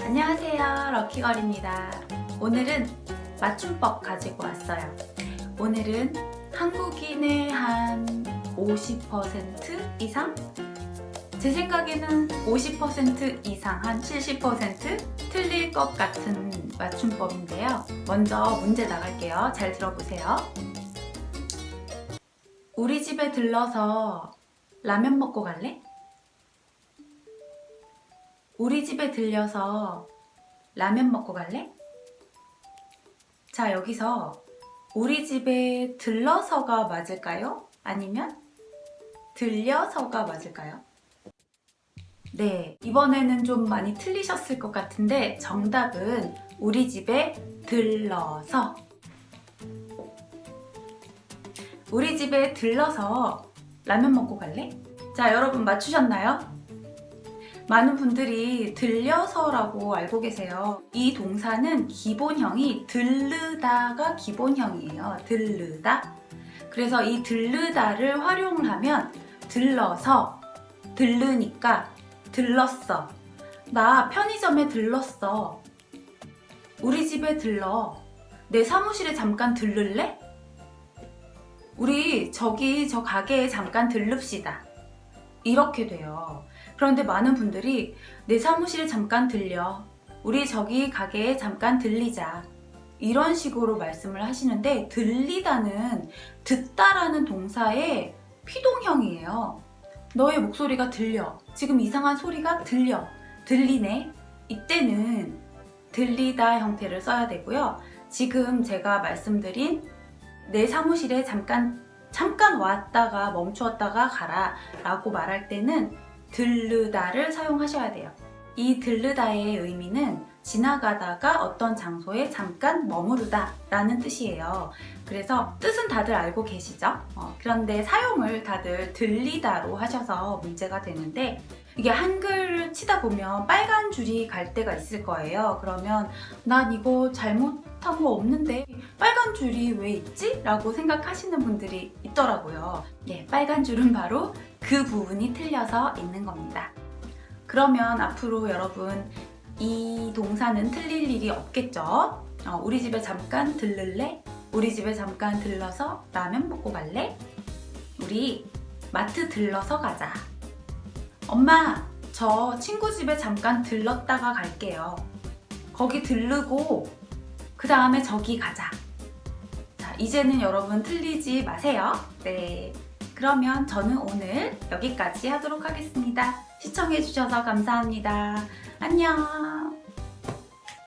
안녕하세요. 럭키걸입니다. 오늘은 맞춤법 가지고 왔어요. 오늘은 한국인의 한 50% 이상? 제 생각에는 50% 이상, 한 70% 틀릴 것 같은 맞춤법인데요. 먼저 문제 나갈게요. 잘 들어보세요. 우리 집에 들러서 라면 먹고 갈래? 우리 집에 들려서 라면 먹고 갈래? 자, 여기서 우리 집에 들러서가 맞을까요? 아니면 들려서가 맞을까요? 네, 이번에는 좀 많이 틀리셨을 것 같은데 정답은 우리 집에 들러서 우리 집에 들러서 라면 먹고 갈래? 자, 여러분 맞추셨나요? 많은 분들이 들려서라고 알고 계세요. 이 동사는 기본형이 들르다가 기본형이에요. 들르다. 그래서 이 들르다를 활용을 하면 들러서 들르니까 들렀어. 나 편의점에 들렀어. 우리 집에 들러. 내 사무실에 잠깐 들를래? 우리 저기 저 가게에 잠깐 들릅시다. 이렇게 돼요. 그런데 많은 분들이 내 사무실에 잠깐 들려. 우리 저기 가게에 잠깐 들리자. 이런 식으로 말씀을 하시는데 들리다는 듣다라는 동사의 피동형이에요. 너의 목소리가 들려. 지금 이상한 소리가 들려. 들리네. 이때는 들리다 형태를 써야 되고요. 지금 제가 말씀드린 내 사무실에 잠깐 잠깐 왔다가 멈추었다가 가라 라고 말할 때는 들르다를 사용하셔야 돼요. 이 들르다의 의미는 지나가다가 어떤 장소에 잠깐 머무르다 라는 뜻이에요. 그래서 뜻은 다들 알고 계시죠? 어, 그런데 사용을 다들 들리다로 하셔서 문제가 되는데 이게 한글을 치다 보면 빨간 줄이 갈 때가 있을 거예요. 그러면 난 이거 잘못한 거 없는데 빨간 줄이 왜 있지? 라고 생각하시는 분들이 있더라고요. 예, 빨간 줄은 바로 그 부분이 틀려서 있는 겁니다. 그러면 앞으로 여러분 이 동사는 틀릴 일이 없겠죠? 어, 우리 집에 잠깐 들를래? 우리 집에 잠깐 들러서 라면 먹고 갈래? 우리 마트 들러서 가자. 엄마, 저 친구 집에 잠깐 들렀다가 갈게요. 거기 들르고 그 다음에 저기 가자. 자, 이제는 여러분 틀리지 마세요. 네. 그러면 저는 오늘 여기까지 하도록 하겠습니다. 시청해주셔서 감사합니다. 안녕.